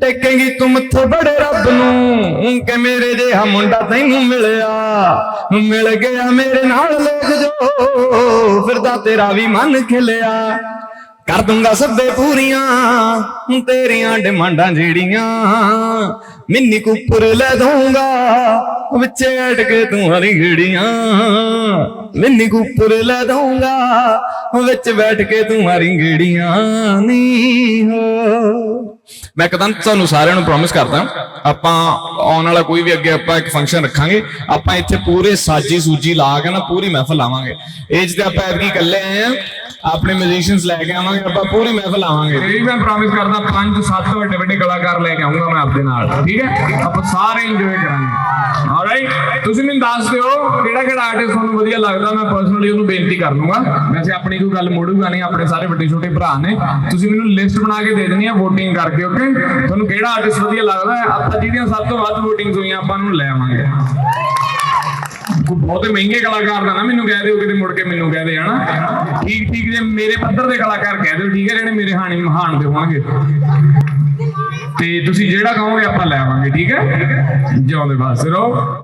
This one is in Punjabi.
ਟੇਕੇਂਗੀ ਤੂੰ ਮੱਥੇ ਬੜੇ ਰੱਬ ਨੂੰ। ਕਿ ਮੇਰੇ ਜਿਹਾ ਮੁੰਡਾ ਤੈਨੂੰ ਮਿਲਿਆ। ਮਿਲ ਗਿਆ ਮੇਰੇ ਨਾਲ ਲੋਕ ਜੋ। ਫਿਰਦਾ ਤੇਰਾ ਵੀ ਮਨ ਖਿਲਿਆ। ਕਰ ਦੂੰਗਾ ਸਭੇ ਪੂਰੀਆਂ ਤੇਰੀਆਂ ਡਿਮਾਂਡਾਂ ਜਿਹੜੀਆਂ। ਮਿੰਨੀ ਕੁੱਪਰ ਲੈ ਦਊਂਗਾ, ਵਿੱਚ ਅੜ ਕੇ ਤੂੰ ਹਰੀ ਘੜੀਆਂ ਮਿੰਨੀ ਕੁੱਪਰ ਲੈ ਦਊਂਗਾ, ਵਿੱਚ ਬੈਠ ਕੇ ਤੂੰ ਹਰੀ ਘੜੀਆਂ ਨੀ ਮੈਂ ਕਦਮ ਤੁਹਾਨੂੰ ਸਾਰਿਆਂ ਨੂੰ ਪ੍ਰੋਮਿਸ ਕਰਦਾ, ਆਪਾਂ ਆਉਣ ਵਾਲਾ ਕੋਈ ਵੀ ਅੱਗੇ ਆਪਾਂ ਇੱਕ ਫੰਕਸ਼ਨ ਰੱਖਾਂਗੇ, ਆਪਾਂ ਇੱਥੇ ਪੂਰੇ ਸਾਜੀ ਸੂਜੀ ਲਾ ਕੇ ਨਾ ਪੂਰੀ ਮਹਿਫਲ ਲਾਵਾਂਗੇ। ਇਹ ਜਿਹਦੇ ਆਪਾਂ ਐਤਕੀ ਇਕੱਲੇ ਆਏ ਆ, ਆਪਣੇ ਮਿਊਜ਼ੀਸ਼ੀਅਨਸ ਲੈ ਕੇ ਆਵਾਂਗੇ, ਆਪਾਂ ਪੂਰੀ ਮਹਿਫਲ ਲਾਵਾਂਗੇ। ਇਹ ਮੈਂ ਪ੍ਰੋਮਿਸ ਕਰਦਾ, ਪੰਜ ਸੱਤ ਵੱਡੇ ਵੱਡੇ ਕਲਾਕਾਰ ਲੈ ਕੇ ਆਉਂਗਾ ਮੈਂ ਆਪਦੇ ਨਾਲ, ਠੀਕ ਹੈ? ਆਪਾਂ ਸਾਰੇ ਇੰਜੋਏ ਕਰਾਂਗੇ। ਤੁਸੀਂ ਮੈਨੂੰ ਦੱਸ ਦਿਓ ਕਿਹੜਾ ਕਿਹੜਾ ਆਰਟਿਸਟ ਤੁਹਾਨੂੰ ਵਧੀਆ ਲੱਗਦਾ, ਮੈਂ ਪਰਸਨਲੀ ਉਹਨੂੰ ਬੇਨਤੀ ਕਰ ਲੂੰਗਾ ਵੈਸੇ ਆਪਣੀ ਕੋਈ ਗੱਲ ਮੋੜੂਗਾ ਨਹੀਂ, ਆਪਣੇ ਸਾਰੇ ਵੱਡੇ ਛੋਟੇ ਭਰਾ ਨੇ। ਤੁਸੀਂ ਮੈਨੂੰ ਲਿਸਟ ਬਣਾ ਕੇ ਦੇ ਦੇਣੀ ਆ VOTING ਕਰਕੇ ਓਕੇ ਤੁਹਾਨੂੰ ਕਿਹੜਾ ਆਰਟਿਸਟ ਵਧੀਆ ਲੱਗਦਾ ਆਪਾਂ ਜਿਹਦੀਆਂ ਸਭ ਤੋਂ ਵੱਧ VOTINGs ਹੋਈਆਂ, ਆਪਾਂ ਨੂੰ ਲੈ ਆਵਾਂਗੇ। ਬਹੁਤੇ ਮਹਿੰਗੇ ਕਲਾਕਾਰ ਦਾ ਨਾ ਮੈਨੂੰ ਕਹਿ ਦਿਓ, ਕਿਤੇ ਮੁੜ ਕੇ ਮੈਨੂੰ ਕਹਿ ਦੇ, ਹਨਾ? ਠੀਕ ਠੀਕ ਜੇ ਮੇਰੇ ਪੱਧਰ ਦੇ ਕਲਾਕਾਰ ਕਹਿ ਦਿਓ, ਠੀਕ ਹੈ, ਜਿਹੜੇ ਮੇਰੇ ਹਾਣੀ, ਮਹਾਨ ਦੇ ਹੋਣਗੇ। ਤੇ ਤੁਸੀਂ ਜਿਹੜਾ ਕਹੋਗੇ, ਆਪਾਂ ਲੈ ਆਵਾਂਗੇ, ਠੀਕ ਹੈ? ਜਿਉਂਦੇ ਵਾਸਤੇ ਰਹੋ